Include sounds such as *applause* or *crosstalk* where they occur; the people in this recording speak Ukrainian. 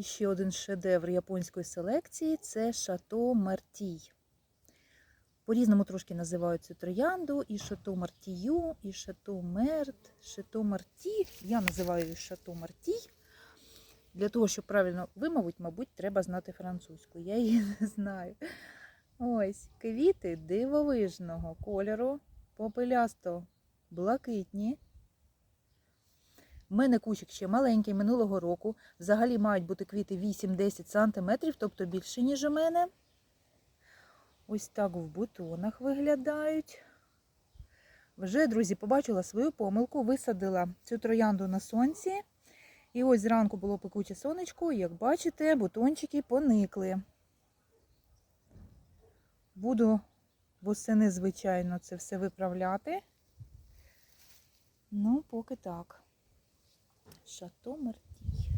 І ще один шедевр японської селекції це Шато Мартій. По-різному трошки називають цю троянду, і Шато Мартію, і Шато Мерт, Шато Марті. Я називаю її Шато Мартій. Для того, щоб правильно вимовити, мабуть, треба знати французьку. Я її *laughs* не знаю. Ось квіти дивовижного кольору, попелясто блакитні. У мене кущик ще маленький минулого року. Взагалі мають бути квіти 8-10 см, тобто більше, ніж у мене. Ось так в бутонах виглядають. Вже, друзі, побачила свою помилку, висадила цю троянду на сонці. І ось зранку було пекуче сонечко, і як бачите, бутончики поникли. Буду восени, звичайно, це все виправляти. Ну, поки так. Шато Мартій.